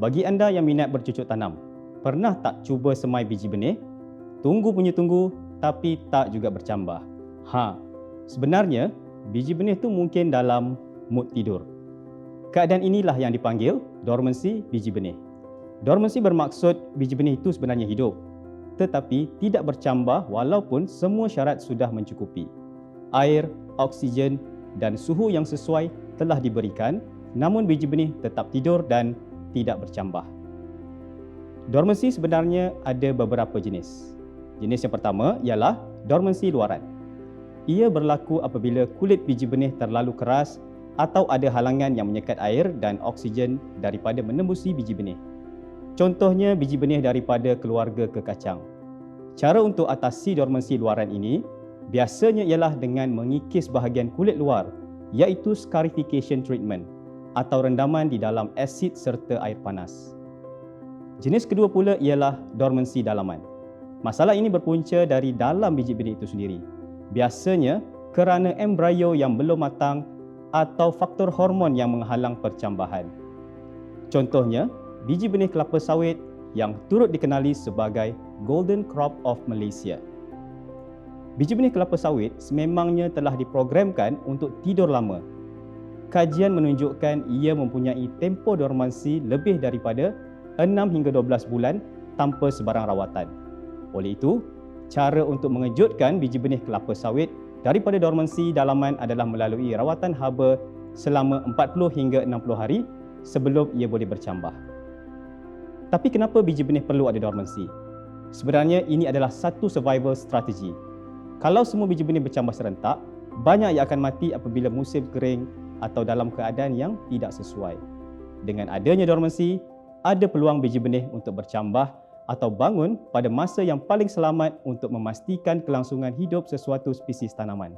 Bagi anda yang minat bercucuk tanam, pernah tak cuba semai biji benih? Tunggu punya tunggu tapi tak juga bercambah. Ha, sebenarnya biji benih tu mungkin dalam mood tidur. Keadaan inilah yang dipanggil dormancy biji benih. Dormancy bermaksud biji benih itu sebenarnya hidup tetapi tidak bercambah walaupun semua syarat sudah mencukupi. Air, oksigen dan suhu yang sesuai telah diberikan namun biji benih tetap tidur dan tidak bercambah. Dormancy sebenarnya ada beberapa jenis. Jenis yang pertama ialah dormancy luaran. Ia berlaku apabila kulit biji benih terlalu keras atau ada halangan yang menyekat air dan oksigen daripada menembusi biji benih. Contohnya biji benih daripada keluarga kekacang. Cara untuk atasi dormancy luaran ini biasanya ialah dengan mengikis bahagian kulit luar iaitu scarification treatment atau rendaman di dalam asid serta air panas. Jenis kedua pula ialah dormancy dalaman. Masalah ini berpunca dari dalam biji benih itu sendiri. Biasanya kerana embrio yang belum matang atau faktor hormon yang menghalang percambahan. Contohnya, biji benih kelapa sawit yang turut dikenali sebagai Golden Crop of Malaysia. Biji benih kelapa sawit sememangnya telah diprogramkan untuk tidur lama kajian menunjukkan ia mempunyai tempoh dormansi lebih daripada 6 hingga 12 bulan tanpa sebarang rawatan. Oleh itu, cara untuk mengejutkan biji benih kelapa sawit daripada dormansi dalaman adalah melalui rawatan haba selama 40 hingga 60 hari sebelum ia boleh bercambah. Tapi kenapa biji benih perlu ada dormansi? Sebenarnya ini adalah satu survival strategi. Kalau semua biji benih bercambah serentak, banyak yang akan mati apabila musim kering atau dalam keadaan yang tidak sesuai. Dengan adanya dormansi, ada peluang biji benih untuk bercambah atau bangun pada masa yang paling selamat untuk memastikan kelangsungan hidup sesuatu spesies tanaman.